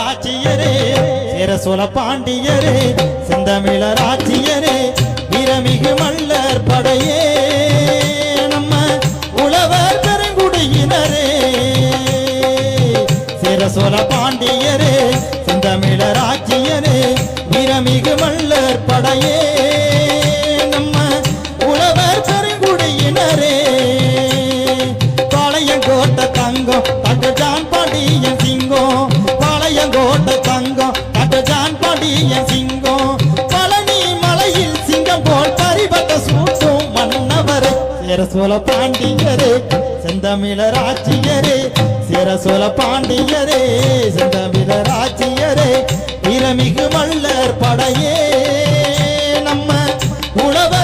ஆட்சியரே சேரசோல பாண்டியரே செந்தமிழ ஆட்சியரே வீரமிகு மல்லர் படையே. நம்ம உழவர் பெருங்குடியினரே சேரசோல பாண்டியரே செந்தமிழ ஆட்சியரே வீரமிகு மல்லர் படையே. நம்ம உழவர் பெருங்குடியினரே பாளையங்கோட்ட தங்கம் சேர சோழ பாண்டியரே செந்தமிழர் ஆட்சியரே சேர சோழ பாண்டியரே செந்தமிழர் ஆட்சியரே வீரமிகு மல்லர் படையே. நம்ம உழவர்